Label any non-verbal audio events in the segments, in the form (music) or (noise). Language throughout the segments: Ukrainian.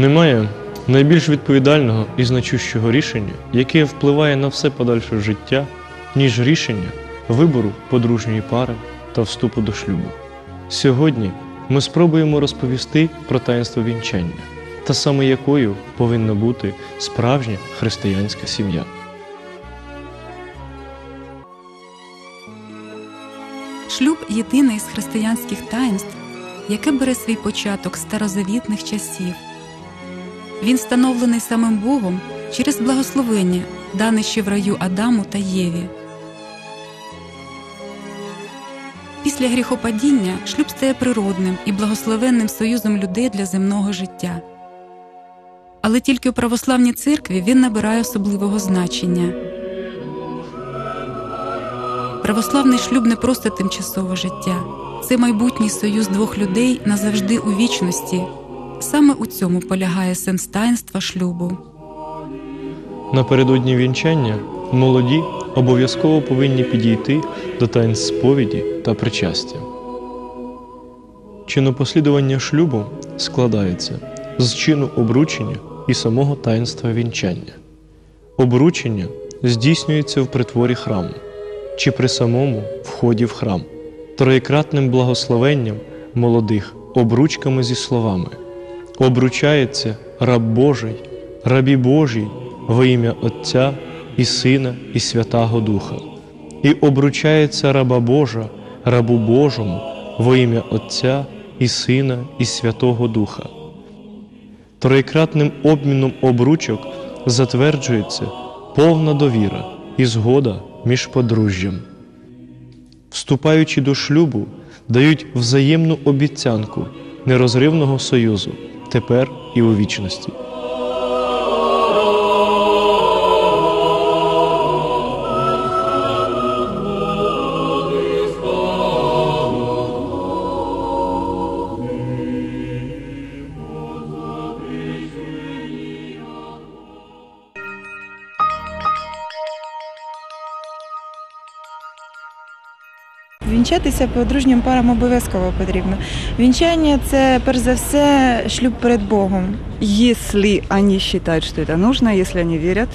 Немає найбільш відповідального і значущого рішення, яке впливає на все подальше життя, ніж рішення вибору подружньої пари та вступу до шлюбу. Сьогодні ми спробуємо розповісти про таїнство вінчання та саме якою повинна бути справжня християнська сім'я. Шлюб єдине із християнських таїнств, яке бере свій початок з старозавітних часів. Він встановлений самим Богом через благословення, дане ще в раю Адаму та Єві. Після гріхопадіння шлюб стає природним і благословенним союзом людей для земного життя. Але тільки у православній церкві він набирає особливого значення. Православний шлюб не просто тимчасове життя, це майбутній союз двох людей назавжди у вічності. Саме у цьому полягає сенс таїнства шлюбу. Напередодні вінчання молоді обов'язково повинні підійти до таїнств сповіді та причастя. Чинопослідування шлюбу складається з чину обручення і самого таїнства вінчання. Обручення здійснюється в притворі храму чи при самому вході в храм, троєкратним благословенням молодих обручками зі словами обручається раб Божий, рабі Божій во ім'я Отця і Сина, і Святого Духа, і обручається раба Божа, рабу Божому во ім'я Отця і Сина, і Святого Духа. Троєкратним обміном обручок затверджується повна довіра і згода між подружжям. Вступаючи до шлюбу, дають взаємну обіцянку нерозривного союзу тепер і у вічності. Вінчатися подружнім парам обов'язково потрібно. Вінчання це перш за все шлюб перед Богом. Если они считают, что это нужно, если они верят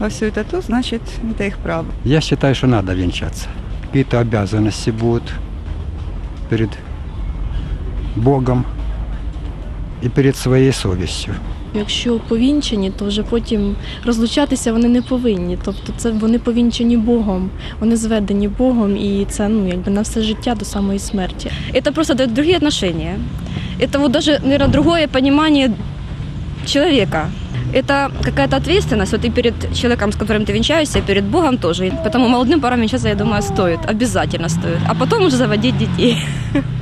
во все это, то значит это их право. Я считаю, что надо венчаться. Какие-то обязанности будут перед Богом и перед своей совестью. Якщо повінчені, то вже потім розлучатися вони не повинні. Тобто це вони повінчені Богом, вони зведені Богом, і це ну якби на все життя до самої смерті. это просто дает другие отношения. Это вот даже, наверное, другое понимание человека. Это какая-то ответственность, вот и перед человеком, с которым ты венчаешься, и перед Богом тоже. И поэтому молодым парам венчаться, я думаю, стоит, обязательно стоит. А потом уже заводить детей. (laughs)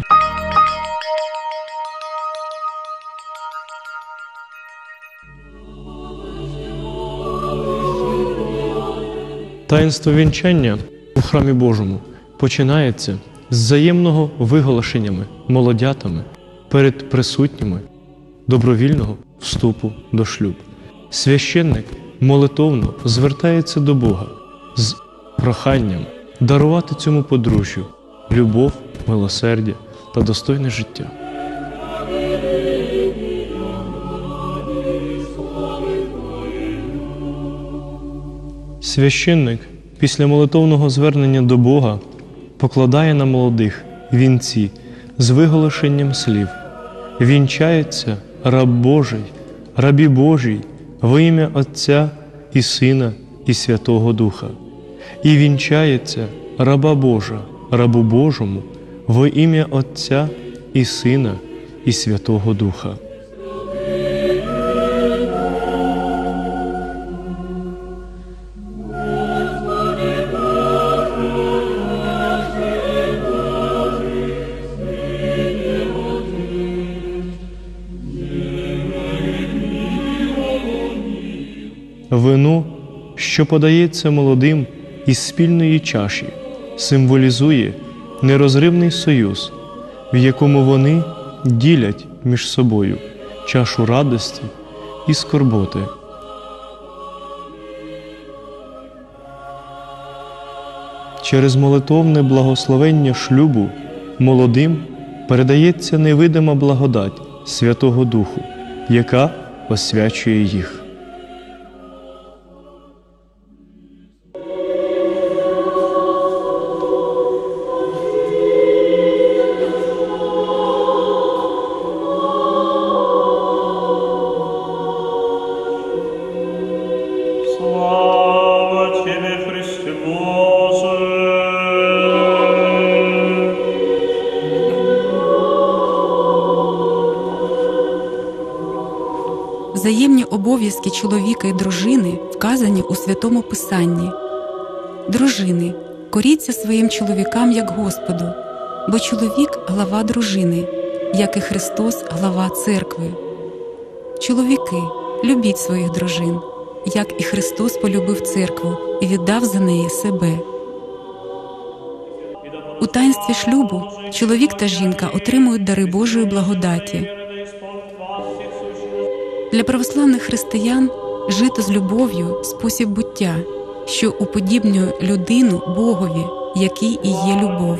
Таїнство вінчання у храмі Божому починається з взаємного виголошеннями молодятами перед присутніми добровільного вступу до шлюбу. Священник молитовно звертається до Бога з проханням дарувати цьому подружжю любов, милосердя та достойне життя. Священник після молитовного звернення до Бога покладає на молодих вінці з виголошенням слів. Вінчається раб Божий, рабі Божій, во ім'я Отця і Сина, і Святого Духа. І вінчається раба Божа, рабу Божому, во ім'я Отця і Сина, і Святого Духа. Вино, що подається молодим із спільної чаші, символізує нерозривний союз, в якому вони ділять між собою чашу радості і скорботи. Через молитовне благословення шлюбу молодим передається невидима благодать Святого Духу, яка освячує їх. Взаємні обов'язки чоловіка і дружини вказані у святому Писанні. Дружини, коріться своїм чоловікам як Господу, бо чоловік глава дружини, як і Христос глава церкви. Чоловіки, любіть своїх дружин, як і Христос полюбив церкву і віддав за неї себе. У таїнстві шлюбу чоловік та жінка отримують дари Божої благодаті. Для православних християн жити з любов'ю спосіб буття, що уподібнює людину Богові, який і є любов.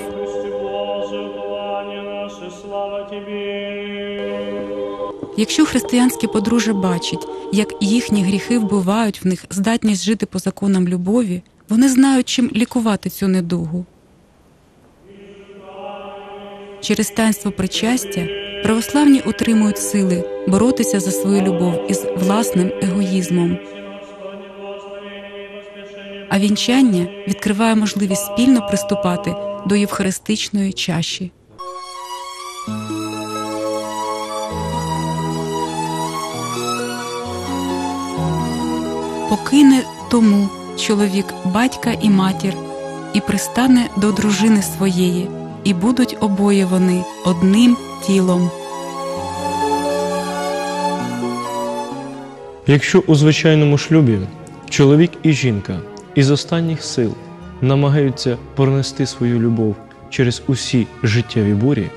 Якщо християнське подружжя бачить, як їхні гріхи вбивають в них здатність жити по законам любові, вони знають, чим лікувати цю недугу. Через таїнство причастя православні отримують сили боротися за свою любов із власним егоїзмом. А вінчання відкриває можливість спільно приступати до євхаристичної чаші. Покине тому чоловік батька і матір, і пристане до дружини своєї, і будуть обоє вони одним тілом. Якщо у звичайному шлюбі чоловік і жінка із останніх сил намагаються пронести свою любов через усі життєві бурі,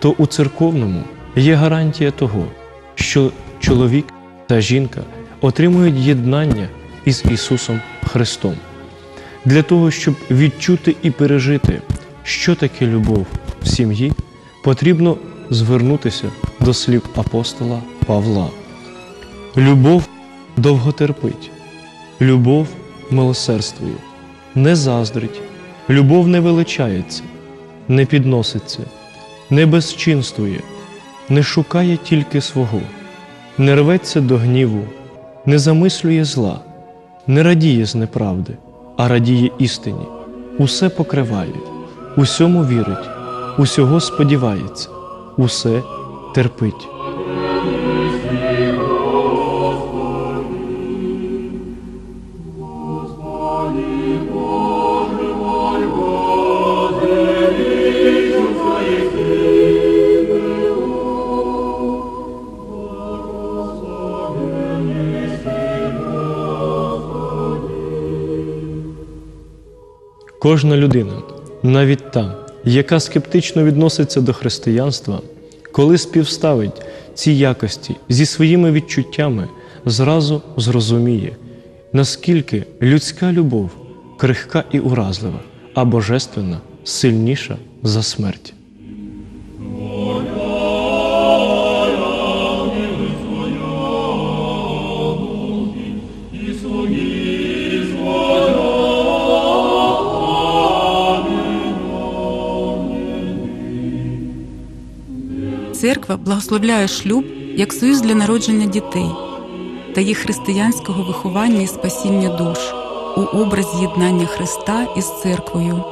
то у церковному є гарантія того, що чоловік та жінка отримують єднання із Ісусом Христом. Для того, щоб відчути і пережити, що таке любов в сім'ї, потрібно звернутися до слів апостола Павла. Любов довготерпить, любов милосердствує, не заздрить, любов не величається, не підноситься, не безчинствує, не шукає тільки свого, не рветься до гніву, не замислює зла, не радіє з неправди, а радіє істині, усе покриває, усьому вірить, усього сподівається, усе терпить. Кожна людина, навіть та, яка скептично відноситься до християнства, коли співставить ці якості зі своїми відчуттями, зразу зрозуміє, наскільки людська любов крихка і уразлива, а божественна сильніша за смерть. Церква благословляє шлюб як союз для народження дітей та їх християнського виховання і спасіння душ у образі єднання Христа із церквою.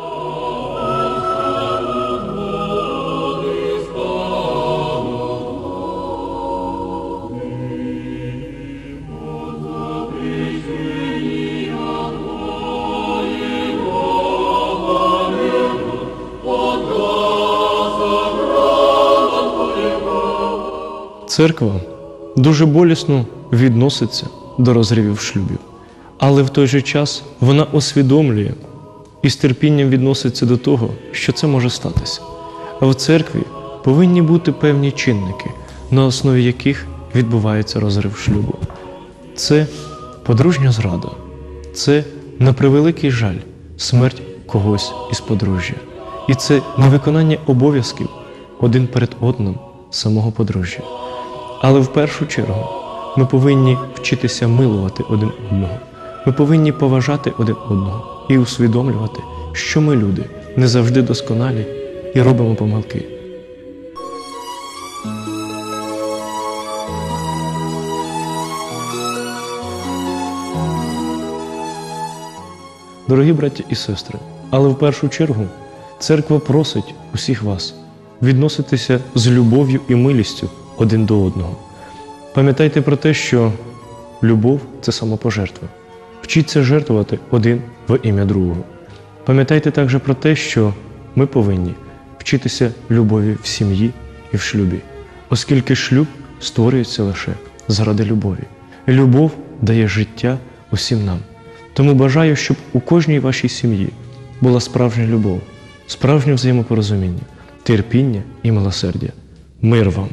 Церква дуже болісно відноситься до розривів шлюбів, але в той же час вона усвідомлює і з терпінням відноситься до того, що це може статися. А в церкві повинні бути певні чинники, на основі яких відбувається розрив шлюбу. Це подружня зрада, це на превеликий жаль смерть когось із подружжя. І це невиконання обов'язків один перед одним самого подружжя. Але в першу чергу ми повинні вчитися милувати один одного. Ми повинні поважати один одного і усвідомлювати, що ми люди не завжди досконалі і робимо помилки. Дорогі браті і сестри, але в першу чергу церква просить усіх вас відноситися з любов'ю і милістю один до одного. Пам'ятайте про те, що любов це самопожертва. Вчіться жертвувати один в ім'я другого. Пам'ятайте також про те, що ми повинні вчитися любові в сім'ї і в шлюбі, оскільки шлюб створюється лише заради любові. Любов дає життя усім нам. Тому бажаю, щоб у кожній вашій сім'ї була справжня любов, справжнє взаємопорозуміння, терпіння і милосердя. Мир вам!